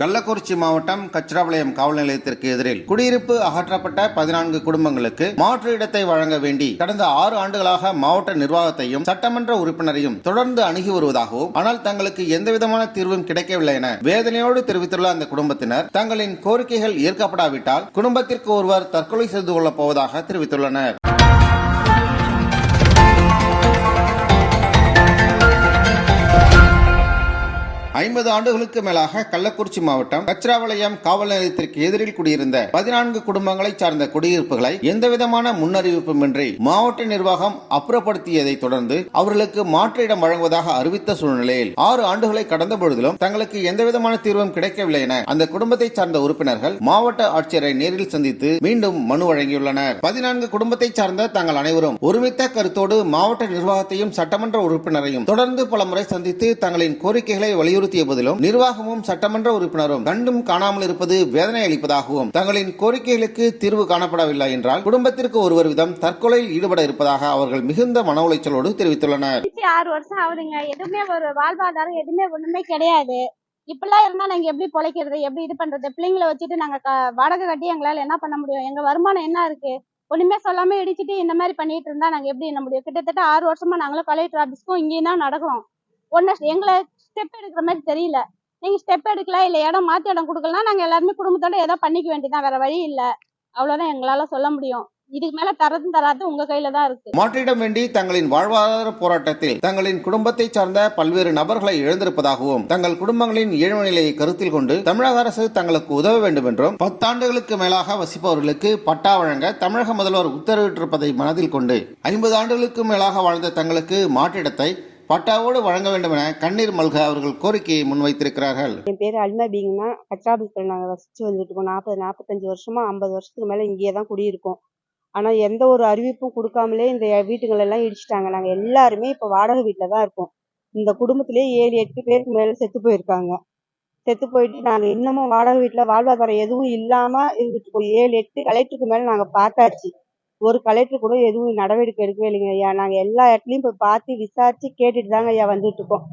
கள்ளக்குறிச்சி மாவட்டம் கச்சிராபாளையம் காவல் நிலையத்திற்கு எதிரில் குடியிருப்பு அகற்றப்பட்ட பதினான்கு குடும்பங்களுக்கு மாற்று இடத்தை வழங்க வேண்டி கடந்த ஆறு ஆண்டுகளாக மாவட்ட நிர்வாகத்தையும் சட்டமன்ற உறுப்பினரையும் தொடர்ந்து அணுகி வருவதாகவும் ஆனால் தங்களுக்கு எந்தவிதமான தீர்வும் கிடைக்கவில்லை என வேதனையோடு தெரிவித்துள்ள அந்த குடும்பத்தினர் தங்களின் கோரிக்கைகள் ஏற்கப்படாவிட்டால் குடும்பத்திற்கு ஒருவர் தற்கொலை செய்து கொள்ளப் போவதாக தெரிவித்துள்ளனர். ஐம்பது ஆண்டுகளுக்கு மேலாக கள்ளக்குறிச்சி மாவட்டம் கச்சராவளையம் காவல் நிலையத்திற்கு எதிரில் குடியிருந்த பதினான்கு குடும்பங்களை சார்ந்த குடியிருப்புகளை எந்தவிதமான முன்னறிவிப்புமின்றி மாவட்ட நிர்வாகம் அப்புறப்படுத்தியதை தொடர்ந்து அவர்களுக்கு மாற்று இடம் வழங்குவதாக அறிவித்த சூழ்நிலையில் ஆறு ஆண்டுகளை கடந்த பொழுதிலும் தங்களுக்கு எந்தவிதமான தீர்வும் கிடைக்கவில்லை என அந்த குடும்பத்தைச் சார்ந்த உறுப்பினர்கள் மாவட்ட ஆட்சியரை நேரில் சந்தித்து மீண்டும் மனு வழங்கியுள்ளனர். பதினான்கு குடும்பத்தை சார்ந்த தங்கள் அனைவரும் ஒருமித்த கருத்தோடு மாவட்ட நிர்வாகத்தையும் சட்டமன்ற உறுப்பினரையும் தொடர்ந்து பலமுறை சந்தித்து தங்களின் கோரிக்கைகளை வலியுறுத்தி வலியுறுத்திய போதிலும் நிர்வாகமும் சட்டமன்ற உறுப்பினரும் கண்டும் காணாமல் இருப்பது வேதனை அளிப்பதாகவும் தங்களின் கோரிக்கைகளுக்கு தீர்வு காணப்படவில்லை என்றால் குடும்பத்திற்கு ஒருவர் விதம் தற்கொலையில் ஈடுபட இருப்பதாக அவர்கள் மிகுந்த மன உளைச்சலோடு தெரிவித்துள்ளனர். ஆறு வருஷம் ஆகுதுங்க. எதுவுமே ஒரு வாழ்வாதாரம் எதுவுமே ஒண்ணுமே கிடையாது. இப்படிலாம் இருந்தா நாங்க எப்படி பொழைக்கிறது எப்படி இது பண்றது? பிள்ளைங்களை வச்சுட்டு நாங்க க- வாடகை கட்டி எங்களால என்ன பண்ண முடியும்? எங்க வருமானம் என்ன இருக்கு? ஒண்ணுமே சொல்லாம இடிச்சிட்டு இந்த மாதிரி பண்ணிட்டு இருந்தா நாங்க எப்படி என்ன முடியும்? கிட்டத்தட்ட ஆறு வருஷமா நாங்களும் கலெக்டர் ஆபீஸ்க்கும் இங்கேயும் தான் நடக்கிறோம். ஒன்னு எங்களை ஸ்டெப் எடுக்கிற மாதிரி தெரியல. நீங்க ஸ்டெப் எடுக்கலாம் இல்ல இடம் மாத்தி இடம் கொடுக்கலாம் நாங்க எல்லாருமே குடும்பத்தோட ஏதோ பண்ணிக்க வேண்டியதான் வேற வழி இல்ல. அவ்வளவுதான் எங்களால சொல்ல முடியும். இதுக்கு மேல தரதும் தராது உங்க கையில தான் இருக்கு. மாற்றிடம் வேண்டி தங்களின் வாழ்வாதார போராட்டத்தில் தங்களின் குடும்பத்தை சார்ந்த பல்வேறு நபர்களை இழந்திருப்பதாகவும் தங்கள் குடும்பங்களின் ஏழ்மை நிலையை கருத்தில் கொண்டு தமிழக அரசு தங்களுக்கு உதவ வேண்டும் என்றும் பத்தாண்டுகளுக்கு மேலாக வசிப்பவர்களுக்கு பட்டா வழங்க தமிழக முதல்வர் உத்தரவிட்டிருப்பதை மனதில் கொண்டு ஐம்பது ஆண்டுகளுக்கு மேலாக வாழ்ந்த தங்களுக்கு மாற்றிடத்தை பட்டாவோடு வழங்க வேண்டும் என கண்ணீர் மல்க அவர்கள் கோரிக்கையை முன்வைத்திருக்கிறார்கள். என் பேர் அல்மா பீங்கம்மா கச்சாபுரத்தில் நாங்கள் வசித்து வந்துட்டு இருக்கோம் நாற்பது நாற்பத்தஞ்சு வருஷமா ஐம்பது வருஷத்துக்கு மேலே இங்கேயே தான் குடியிருக்கோம். ஆனால் எந்த ஒரு அறிவிப்பும் கொடுக்காமலே இந்த வீட்டுங்களெல்லாம் இடிச்சிட்டாங்க. நாங்கள் எல்லாருமே இப்போ வாடகை வீட்டில் தான் இருக்கோம். இந்த குடும்பத்திலே ஏழு எட்டு பேருக்கு மேலே செத்து போயிருக்காங்க. செத்து போயிட்டு நாங்கள் இன்னமும் வாடகை வீட்டில் வாழ்வாதாரம் எதுவும் இல்லாமல் இருந்துட்டு போய் ஏழு எட்டு கலெக்டருக்கு மேலே நாங்கள் பார்த்தாச்சு. ஒரு கலெக்டர் கூட எதுவும் நடவடிக்கை எடுக்கவே இல்லைங்க ஐயா. நாங்கள் எல்லா இடத்துலையும் போய் பார்த்து விசாரித்து கேட்டுட்டு தாங்க ஐயா வந்துட்டு இருக்கோம்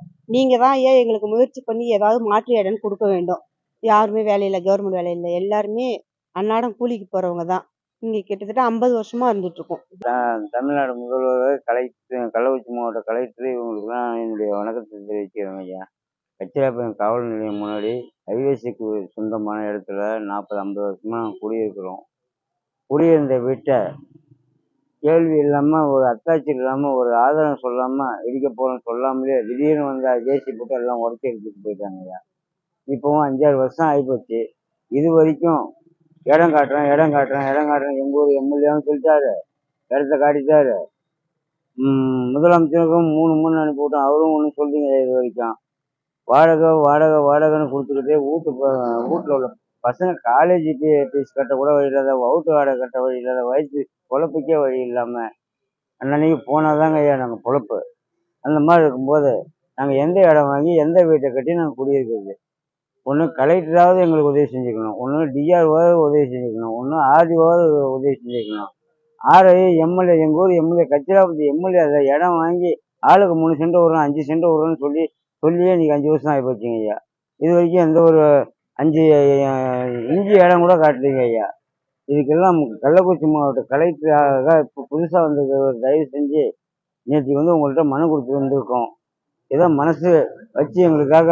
தான் ஐயா எங்களுக்கு முயற்சி பண்ணி ஏதாவது மாற்று இடம்னு கொடுக்க வேண்டும். யாருமே வேலையில் கவர்மெண்ட் வேலையில் எல்லாருமே அன்னாடம் கூலிக்கு போகிறவங்க தான். இங்கே கிட்டத்தட்ட ஐம்பது வருஷமாக இருந்துட்டுருக்கோம். தமிழ்நாடு முதல்வர் கலெக்டர் கள்ளக்குறிச்சி மாவட்ட கலெக்டர் இவங்களுக்குலாம் என்னுடைய வணக்கத்தை தெரிவிக்கிறேன் ஐயா. கச்சிராப்பயம் காவல் நிலையம் முன்னாடி ஹைவேஸுக்கு சொந்தமான இடத்துல நாற்பது ஐம்பது வருஷமாக குடியிருக்கிறோம். குடியிருந்த வீட்டை கேள்வி இல்லாமல் ஒரு அத்தாச்சி இல்லாமல் ஒரு ஆதாரம் சொல்லாமல் இடிக்க போகிறோம் சொல்லாமலே திடீர்னு வந்து ஜேசி போட்டு எல்லாம் உடச்சி எடுத்துட்டு போயிட்டாங்கய்யா இப்போவும் அஞ்சாறு வருஷம் ஆகிப்போச்சு இது வரைக்கும் இடம் காட்டுறேன் இடம் காட்டுறேன் இடம் காட்டுறேன். எங்கள் ஊர் எம்எல்ஏவும் சொல்லிட்டாரு. இடத்த காட்டிட்டாரு. முதலமைச்சருக்கும் மூணு மூணு அனுப்பி விட்டோம். அவரும் ஒன்றும் சொல்லிங்க இது வரைக்கும். வாடகை வாடகை வாடகைன்னு கொடுத்துக்கிட்டே வீட்டு வீட்டில் உள்ள பசங்க காலேஜ் ஃபீஸ் கட்ட கூட வழி இல்லாத அவுட்டு வாடகை கட்ட வழி இல்லாத வயசு பொழப்புக்கே வழி இல்லாமல் அன்னன்னைக்கு போனால் தாங்க ஐயா நாங்கள் பொழப்பு. அந்த மாதிரி இருக்கும்போது நாங்கள் எந்த இடம் வாங்கி எந்த வீட்டை கட்டி நாங்கள் குடியிருக்கிறது? ஒன்று கலெக்டராவது எங்களுக்கு உதவி செஞ்சுக்கணும். ஒன்று டிஆர்ஓவாவது உதவி செஞ்சுக்கணும். ஒன்று ஆர்டிஓவாவது உதவி செஞ்சுக்கணும். ஆர்ஐ எம்எல்ஏ எங்கள் ஊர் எம்எல்ஏ கச்சிராபதி எம்எல்ஏ அதை இடம் வாங்கி ஆளுக்கு மூணு சென்ட் வரும் அஞ்சு சென்ட் வரும்னு சொல்லி சொல்லியே இன்றைக்கி அஞ்சு வருஷம் ஆகி போச்சுங்க ஐயா. இது வரைக்கும் எந்த ஒரு அஞ்சு இஞ்சி இடம் கூட காட்டுறீங்க ஐயா. இதுக்கெல்லாம் கள்ளக்குறிச்சி மாவட்ட கலெக்டராக இப்போ புதுசாக வந்தது ஒரு தயவு செஞ்சு நேற்றுக்கு வந்து உங்கள்கிட்ட மனு கொடுத்து வந்திருக்கோம். ஏதோ மனசு வச்சு எங்களுக்காக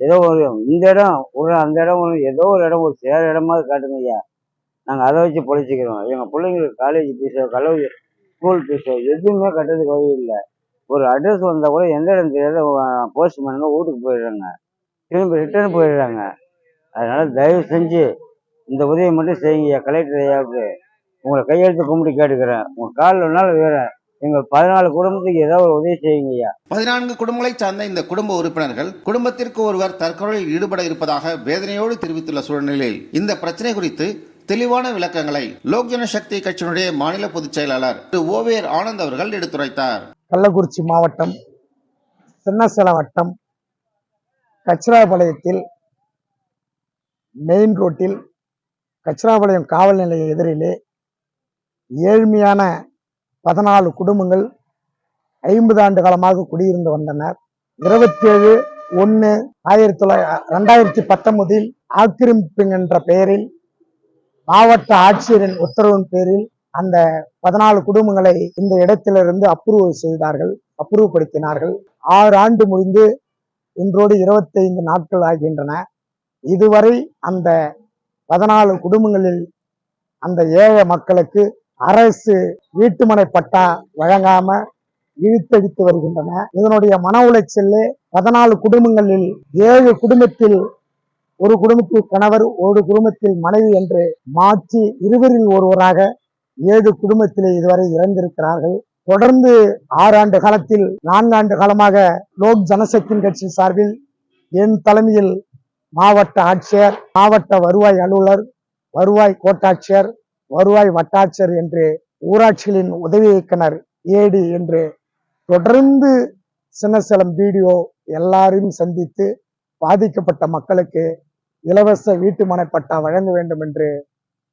ஏதோ ஒரு இந்த இடம் ஒரு அந்த இடம் ஒரு ஏதோ ஒரு இடம் ஒரு சேர இடமாவது காட்டுங்க ஐயா. நாங்கள் அதை வச்சு பொழைச்சிக்கிறோம். எங்கள் பிள்ளைங்களுக்கு காலேஜ் ஃபீஸோ கல்லூரி ஸ்கூல் ஃபீஸோ எதுவுமே கட்டுறதுக்கு வழி இல்லை. ஒரு அட்ரஸ் வந்தால் கூட எந்த இடம் தெரியாத போஸ்ட் பண்ணுங்க வீட்டுக்கு போயிடுறாங்க. திரும்பி ரிட்டர்ன் போயிடுறாங்க. அதனால தயவு செஞ்சு இந்த உதவியை மட்டும் செய்யுங்க கலெக்டர் ஐயாவுக்கு உங்களை கையெழுத்து கும்பிட்டு கேட்டுக்கிறேன். உங்கள் காலில் வேணாலும் வேற எங்கள் பதினாலு குடும்பத்துக்கு ஏதோ ஒரு உதவி செய்யுங்க ஐயா. பதினான்கு குடும்பங்களைச் சார்ந்த இந்த குடும்ப உறுப்பினர்கள் குடும்பத்திற்கு ஒருவர் தற்கொலையில் ஈடுபட இருப்பதாக வேதனையோடு தெரிவித்துள்ள சூழ்நிலையில் இந்த பிரச்சனை குறித்து தெளிவான விளக்கங்களை லோக் ஜனசக்தி கட்சியினுடைய மாநில பொதுச் செயலாளர் திரு. ஓவேர் ஆனந்த் அவர்கள் எடுத்துரைத்தார். கள்ளக்குறிச்சி மாவட்டம் சின்னசேலம் வட்டம் கச்சிராபாளையத்தில் மெயின் ரோட்டில் கச்சிராபாளையம் காவல் நிலைய எதிரிலே ஏழ்மையான பதினாலு குடும்பங்கள் ஐம்பது ஆண்டு காலமாக குடியிருந்து வந்தனர். இருபத்தேழு ஒன்று ஆயிரத்தி தொள்ளாயிரத்தி ரெண்டாயிரத்தி பத்தொன்பதில் ஆக்கிரமிப்பு என்ற பெயரில் மாவட்ட ஆட்சியரின் உத்தரவின் பேரில் அந்த பதினாலு குடும்பங்களை இந்த இடத்திலிருந்து அப்ரூவ் செய்தார்கள் அப்ரூவ் படுத்தினார்கள். ஆறு ஆண்டு முடிந்து இன்றோடு இருபத்தைந்து நாட்கள் ஆகின்றன. இதுவரை அந்த பதினாலு குடும்பங்களில் அந்த ஏழை மக்களுக்கு அரசு வீட்டுமனை பட்டா வழங்காம இழுத்தடித்து வருகின்றன. இதனுடைய மன உளைச்சலே பதினாலு குடும்பங்களில் ஏழு குடும்பத்தில் ஒரு குடும்பத்தில் கணவர் ஒரு குடும்பத்தில் மனைவி என்று மாற்றி இருவரில் ஒருவராக ஏழு குடும்பத்திலே இதுவரை இறந்திருக்கிறார்கள். தொடர்ந்து ஆறு ஆண்டு காலத்தில் நான்காண்டு காலமாக லோக் ஜனசக்தியின் கட்சி சார்பில் என் தலைமையில் மாவட்ட ஆட்சியர் மாவட்ட வருவாய் அலுவலர் வருவாய் கோட்டாட்சியர் வருவாய் வட்டாட்சியர் என்று ஊராட்சிகளின் உதவி இயக்குனர் ஏடி என்று தொடர்ந்து சின்னசேலம் பிடிஓ எல்லாரையும் சந்தித்து பாதிக்கப்பட்ட மக்களுக்கு இலவச வீட்டு மனைப்பட்டா வழங்க வேண்டும் என்று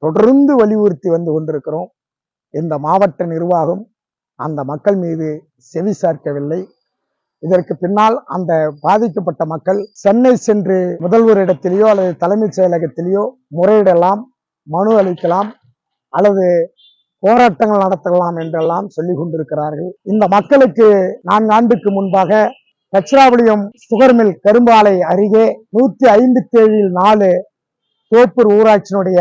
தொடர்ந்து வலியுறுத்தி வந்து கொண்டிருக்கிறோம். இந்த மாவட்ட நிர்வாகம் அந்த மக்கள் மீது செவி சார்க்கவில்லை. இதற்கு பின்னால் அந்த பாதிக்கப்பட்ட மக்கள் சென்னை சென்று முதல்வரிடத்திலேயோ அல்லது தலைமைச் செயலகத்திலேயோ முறையிடலாம் மனு அளிக்கலாம் அல்லது போராட்டங்கள் நடத்தலாம் என்றெல்லாம் சொல்லிக் கொண்டிருக்கிறார்கள். இந்த மக்களுக்கு நான்கு ஆண்டுக்கு முன்பாக கச்சிராவளியம் சுகர் மில் கரும்பாலை அருகே நூத்தி ஐம்பத்தி ஏழில் நாலு தோப்பூர் ஊராட்சியினுடைய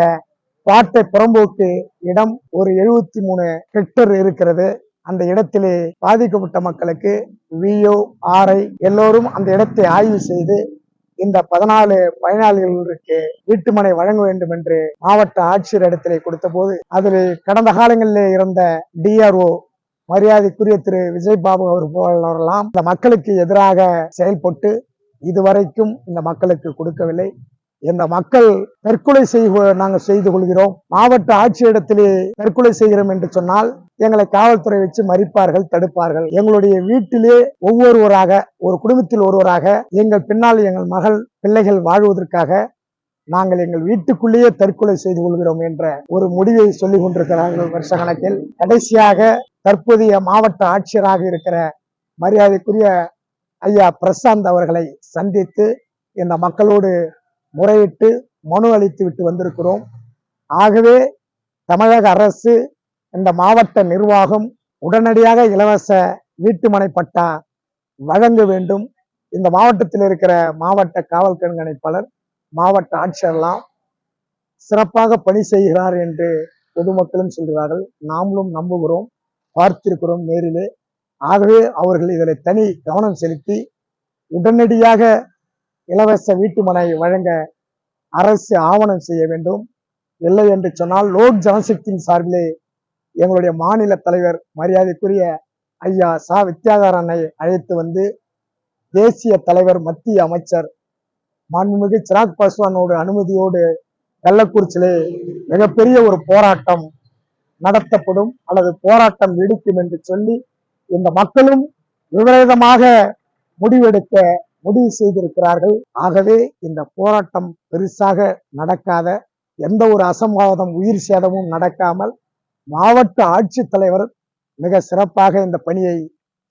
பாட்டை புறம்போக்கு இடம் ஒரு எழுபத்தி மூணு ஹெக்டர் இருக்கிறது. அந்த இடத்திலே பாதிக்கப்பட்ட மக்களுக்கு விஓ ஆர்ஐ எல்லோரும் அந்த இடத்தை ஆய்வு செய்து இந்த பதினாலு பயனாளிகளுக்கு வீட்டுமனை வழங்க வேண்டும் என்று மாவட்ட ஆட்சியர் இடத்திலே கொடுத்த போது அதில் கடந்த காலங்களிலே இருந்த டிஆர்ஓ மரியாதைக்குரிய திரு. விஜய் பாபு அவர் போலவரெல்லாம் இந்த மக்களுக்கு எதிராக செயல்பட்டு இதுவரைக்கும் இந்த மக்களுக்கு கொடுக்கவில்லை. இந்த மக்கள் தற்கொலை செய்து நாங்கள் செய்து கொள்கிறோம். மாவட்ட ஆட்சியிடத்திலே தற்கொலை செய்கிறோம் என்று சொன்னால் எங்களை காவல்துறை வச்சு மறிப்பார்கள் தடுப்பார்கள். எங்களுடைய வீட்டிலே ஒவ்வொருவராக ஒரு குடும்பத்தில் ஒருவராக எங்கள் பின்னால் எங்கள் மகள் பிள்ளைகள் வாழ்வதற்காக நாங்கள் எங்கள் வீட்டுக்குள்ளேயே தற்கொலை செய்து கொள்கிறோம் என்ற ஒரு முடிவை சொல்லிக் கொண்டிருக்கிறார்கள் வருஷ கணக்கில் கடைசியாக தற்போதைய மாவட்ட ஆட்சியராக இருக்கிற மரியாதைக்குரிய ஐயா பிரசாந்த் அவர்களை சந்தித்து இந்த மக்களோடு முறையிட்டு மனு அளித்து விட்டு வந்திருக்கிறோம். ஆகவே தமிழக அரசு இந்த மாவட்ட நிர்வாகம் உடனடியாக இலவச வீட்டுமனை பட்டா வழங்க வேண்டும். இந்த மாவட்டத்தில் இருக்கிற மாவட்ட காவல் கண்காணிப்பாளர் மாவட்ட ஆட்சியர்லாம் சிறப்பாக பணி செய்கிறார் என்று பொதுமக்களும் சொல்கிறார்கள். நாமளும் நம்புகிறோம் பார்த்திருக்கிறோம் நேரிலே. ஆகவே அவர்கள் இதில் தனி கவனம் செலுத்தி உடனடியாக இலவச வீட்டுமனை வழங்க அரசு ஆவணம் செய்ய வேண்டும். இல்லை என்று சொன்னால் லோக் ஜனசக்தியின் சார்பிலே எங்களுடைய மாநில தலைவர் மரியாதைக்குரிய ஐயா சா. வித்யாதரனை அழைத்து வந்து தேசிய தலைவர் மத்திய அமைச்சர் மாண்புமிகு சிராக் பாஸ்வானோட அனுமதியோடு கள்ளக்குறிச்சியிலே மிகப்பெரிய ஒரு போராட்டம் நடத்தப்படும். அல்லது போராட்டம் வெடிக்கும் என்று சொல்லி இந்த மக்களும் விபரீதமாக முடிவெடுக்க முடிவு செய்திருக்கிறார்கள். ஆகவே இந்த போராட்டம் பெருசாக நடக்காத எந்த ஒரு அசம்பாவிதம் உயிர் சேதமும் நடக்காமல் மாவட்ட ஆட்சித்தலைவர் மிக சிறப்பாக இந்த பணியை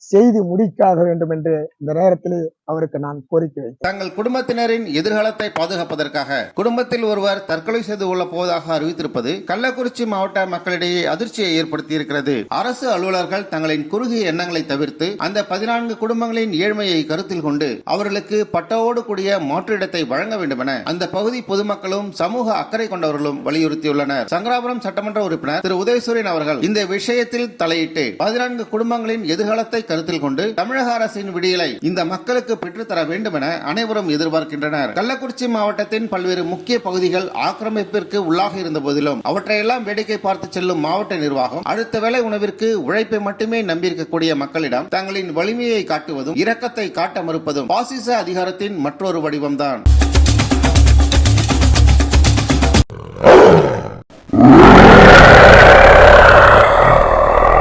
செய்து முடிக்காக வேண்டும் என்று இந்த நேரத்தில் அவருக்கு நான் கோரிக்கை வைத்தேன். தங்கள் குடும்பத்தினரின் எதிர்காலத்தை பாதுகாப்பதற்காக குடும்பத்தில் ஒருவர் தற்கொலை செய்து கொள்ள போவதாக அறிவித்திருப்பது கள்ளக்குறிச்சி மாவட்ட மக்களிடையே அதிர்ச்சியை ஏற்படுத்தியிருக்கிறது. அரசு அலுவலர்கள் தங்களின் குறுகிய எண்ணங்களை தவிர்த்து அந்த பதினான்கு குடும்பங்களின் ஏழ்மையை கருத்தில் கொண்டு அவர்களுக்கு பட்டோடு கூடிய மாற்று இடத்தை வழங்க வேண்டுமென அந்த பகுதி பொதுமக்களும் சமூக அக்கறை கொண்டவர்களும் வலியுறுத்தியுள்ளனர். சங்கராபுரம் சட்டமன்ற உறுப்பினர் திரு உதயசூரியன் அவர்கள் இந்த விஷயத்தில் தலையிட்டு பதினான்கு குடும்பங்களின் எதிர்காலத்தை கருத்தில் கொண்டு தமிழக அரசின் விடியலை இந்த மக்களுக்கு பெற்றுத்தர வேண்டும் என அனைவரும் எதிர்பார்க்கின்றனர். கள்ளக்குறிச்சி மாவட்டத்தின் பல்வேறு முக்கிய பகுதிகள் ஆக்கிரமிப்பிற்கு உள்ளாக இருந்த போதிலும் அவற்றையெல்லாம் வேடிக்கை பார்த்து செல்லும் மாவட்ட நிர்வாகம் அடுத்த வேலை உணவிற்கு உழைப்பை மட்டுமே நம்பியிருக்கக்கூடிய மக்களிடம் தங்களின் வலிமையை காட்டுவதும் இரக்கத்தை காட்ட மறுப்பதும் பாசிச அதிகாரத்தின் மற்றொரு வடிவம்தான்.